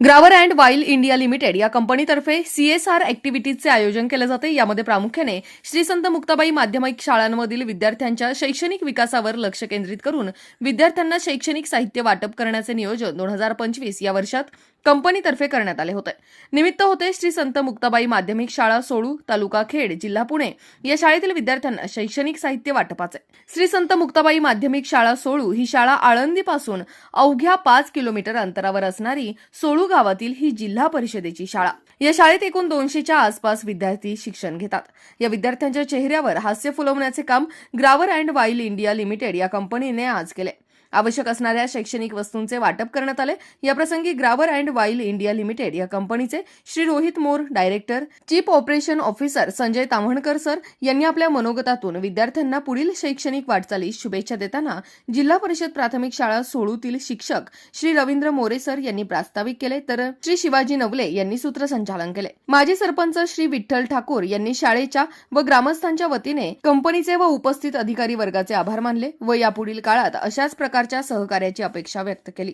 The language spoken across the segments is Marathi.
Grauer and Weil India Limited या कंपनीतर्फे सीएसआर ऍक्टिव्हिटीजचे आयोजन केले जाते. यामध्ये प्रामुख्याने श्री संत मुक्ताबाई माध्यमिक शाळांमधील विद्यार्थ्यांच्या शैक्षणिक विकासावर लक्ष केंद्रित करून विद्यार्थ्यांना शैक्षणिक साहित्य वाटप करण्याचे नियोजन दोन हजार पंचवीस या वर्षात कंपनीतर्फे करण्यात आले होते. निमित्त होते श्री संत मुक्ताबाई माध्यमिक शाळा सोळू तालुका खेड जिल्हा पुणे. या शाळेतील विद्यार्थ्यांना शैक्षणिक साहित्य वाटपाचे. श्री संत मुक्ताबाई माध्यमिक शाळा सोळू ही शाळा आळंदीपासून अवघ्या पाच किलोमीटर अंतरावर असणारी सोळू गावातील ही जिल्हा परिषदेची शाळा. या शाळेत एकूण दोनशेच्या आसपास विद्यार्थी शिक्षण घेतात. या विद्यार्थ्यांच्या चेहऱ्यावर हास्य फुलवण्याचे काम Grauer and Weil India Limited या कंपनीने आज केले. आवश्यक असणाऱ्या शैक्षणिक वस्तूंचे वाटप करण्यात आले. याप्रसंगी Grauer and Weil India Limited या कंपनीचे Shri Rohit More director chief operation officer Sanjay Tamhankar sir यांनी आपल्या मनोगतातून विद्यार्थ्यांना पुढील शैक्षणिक वाटचालीस शुभेच्छा देताना जिल्हा परिषद प्राथमिक शाळा सोळूतील शिक्षक श्री रवींद्र मोरे सर यांनी प्रास्ताविक केले. तर श्री शिवाजी नवले यांनी सूत्रसंचालन केले. माजी सरपंच श्री विठ्ठल ठाकूर यांनी शाळेच्या व ग्रामस्थांच्या वतीने कंपनीचे व उपस्थित अधिकारी वर्गाचे आभार मानले व यापुढील काळात अशाच सरकारच्या सहकार्याची अपेक्षा व्यक्त केली.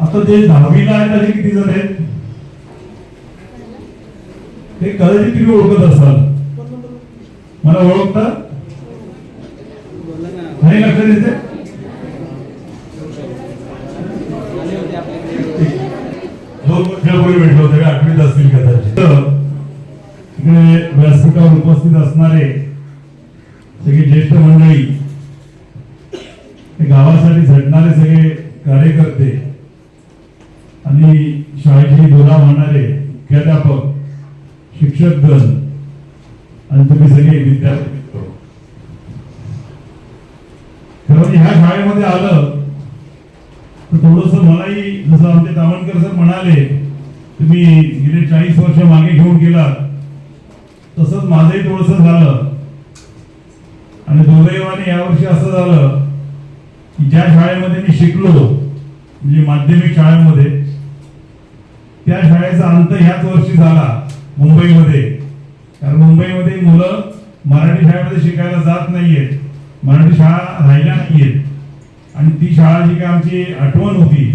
आता जे दहावीला आहेत त्याचे किती जण आहेत? ते कदाचित तुम्ही ओळखत असाल. मला ओळखता? नाही लक्षात येते दोन वर्षापूर्वी भेटलो होते आठवीत असतील कदाचित व्यासपीठावर उपस्थित असणारे सगळे ज्येष्ठ मंडळी गावासाठी झटणारे सगळे कार्यकर्ते आणि शाळेची धोरा म्हणणारे मुख्याध्यापक शिक्षकगण आणि तुम्ही सगळे विद्यार्थी खरं ह्या शाळेमध्ये आलं तर थोडस मलाही जसं आमचे दावणकर सर म्हणाले तुम्ही गेले चाळीस वर्ष मागे घेऊन गेलात तसंच माझंही थोडस झालं. आणि दुर्दैवाने यावर्षी असं झालं की ज्या शाळेमध्ये मी शिकलो म्हणजे माध्यमिक शाळेमध्ये त्या शाळेचा अंत ह्याच वर्षी झाला मुंबईमध्ये. कारण मुंबईमध्ये मुलं मराठी शाळेमध्ये शिकायला जात नाहीयेत मराठी शाळा राहिल्या नाहीयेत. आणि ती शाळा जी काय आमची आठवण होती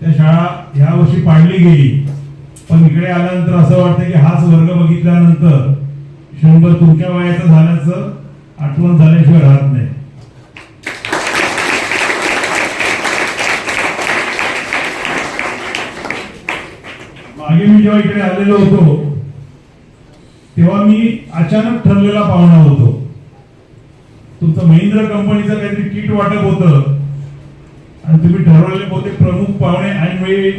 त्या शाळा ह्या वर्षी पाडली गेली. पण इकडे आल्यानंतर असं वाटतं की हाच वर्ग बघितल्यानंतर शंभर तुमच्या वयाचं झाल्याचं आठवण झाल्याशिवाय राहत नाही. मागे मी जेव्हा इकडे आलेलो होतो तेव्हा मी अचानक ठरलेला पाहुणा होतो. तुमचं महिंद्र कंपनीचं काहीतरी किट वाटप होतं. आणि तुम्ही ठरवलेले बहुतेक प्रमुख पाहुणे ऐन वेळी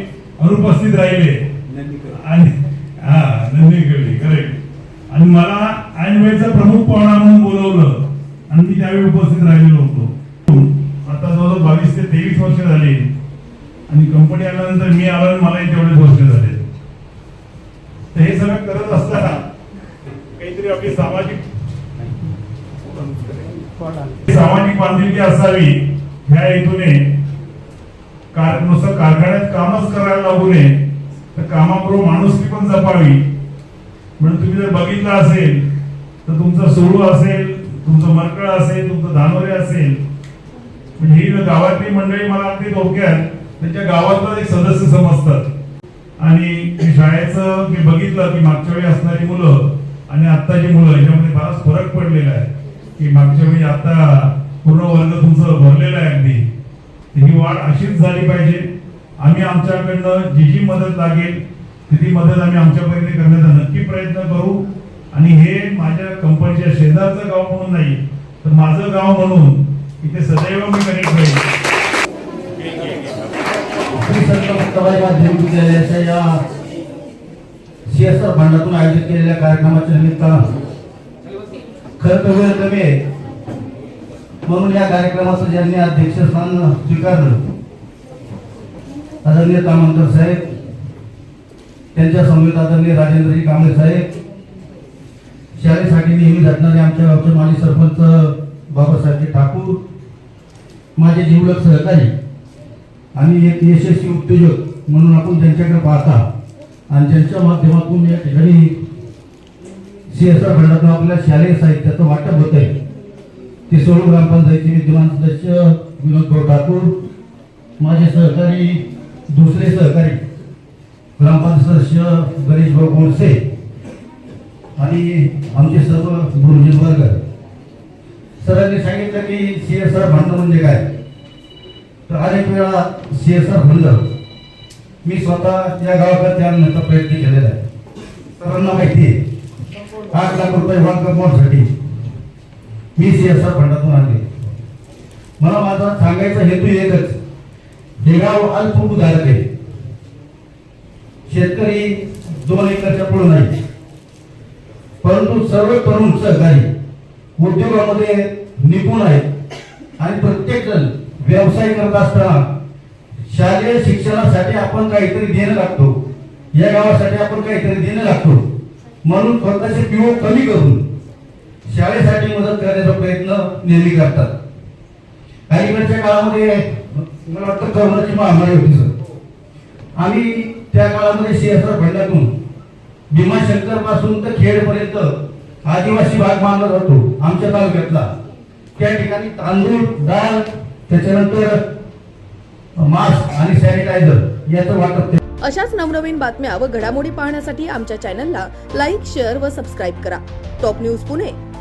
अनुपस्थित राहिले. आणि हा नंदीकडे करेक्ट आणि मला ऐन वेळेचा प्रमुख पाहुणा म्हणून बोलवलं. आणि मी त्यावेळी उपस्थित राहिलेलो होतो. आता जवळजवळ बावीस ते तेवीस वर्ष झाली. आणि कंपनी आल्यानंतर मी आलो मलाही तेवढेच वर्ष झाले. तर हे सगळं करत असताना काहीतरी आपली सामाजिक सामाजिक बांधिलकी असावी ह्या हेतूने नुसतं कारखान्यात कामच करायला लागू नये तर कामाबरोबर माणुसकी पण जपावी. म्हणून तुम्ही जर बघितलं असेल तर तुमचं सोळू असेल तुमचं मरकळ असेल तुमचं धानोरे असेल. म्हणजे ही गावातली मंडळी मला अगदी धोक्यात त्यांच्या गावातलं एक सदस्य समजतात. आणि शाळेचं मी बघितलं की मागच्या वेळी असणारी मुलं आणि आत्ताची मुलं याच्यामध्ये बराच फरक पडलेला आहे. की मागच्या वेळी आता पूर्ण वर्ग तुमचं भरलेलं आहे अगदी. ही वाढ अशीच झाली पाहिजे. आम्ही आमच्याकडनं जी जी मदत लागेल ती ती मदत आम्ही आमच्या परीने करण्याचा नक्की प्रयत्न करू. आणि हे माझ्या कंपनीच्या शेजारचं गाव म्हणून नाही तर माझं गाव म्हणून इथे सदैव मी कनेक्ट राहील श्री संत मुक्ताबाई माध्यमिक विद्यालयाच्या आयोजित केलेल्या कार्यक्रमाच्या निमित्त खरं तर वेळ कमी आहे. म्हणून या कार्यक्रमाचं ज्यांनी अध्यक्षस्थान स्वीकारलं आदरणीय तामंतर साहेब त्यांच्या समवेत आदरणीय राजेंद्रजी कांबळे साहेब शाळेसाठी नेहमी झटणारे आमच्या गावचे माजी सरपंच बाबासाहेब ठाकूर माझे जीवलक सहकारी आणि एक यशस्वी उद्योजक म्हणून आपण त्यांच्याकडे पाहता आणि ज्यांच्या माध्यमातून या ठिकाणी सीएसआर फंडातून आपल्या शालेय साहित्याचं वाटप होत आहे ते सोळू ग्रामपंचायतीचे विद्यमान सदस्य विनोद भाऊ ठाकूर माझे सहकारी दुसरे सहकारी ग्रामपंचायत सदस्य गणेश भाऊ गोडसे आणि आमचे सर्व गुरुजी वर्ग. सरांनी सांगितलं की सीएसआर फंड म्हणजे काय? तर अनेक वेळा सीएसआर फंड मी स्वतः या गावाकडे आणण्याचा प्रयत्न केलेला आहे. सर्वांना माहिती आहे. आठ लाख रुपये वन मी आर फंडातून आणले मला माझा सांगायचा हेतू एकच. हे गाव अल्पभूधारक आहे शेतकरी दोन एकरच्या पुढे नाही. परंतु सर्व तरुण सहकारी उद्योगामध्ये निपुण आहेत. आणि प्रत्येक जण व्यवसाय करत असताना शालेय शिक्षणासाठी आपण काहीतरी देणं लागतो. या गावासाठी आपण काहीतरी देणं लागतो. म्हणून स्वतःचे पिओ कमी करून शाळेसाठी मदत करण्याचा प्रयत्न नेहमी करतात. अलीकडच्या काळामध्ये मला वाटतं करोनाची महामारी होती सर. आम्ही त्या काळामध्ये सीएसआर फंडातून भीमाशंकरपासून तर खेडपर्यंत आदिवासी भाग मानला जातो आमच्या तालुक्यातला. त्या ठिकाणी तांदूळ डाळ त्याच्यानंतर मास्क आणि सॅनिटायझर याचं वाटप अशाच नवनवीन बातम्या व घडामोडी पाहण्यासाठी आमच्या चॅनलला लाईक शेअर व सबस्क्राईब करा. Top news Pune.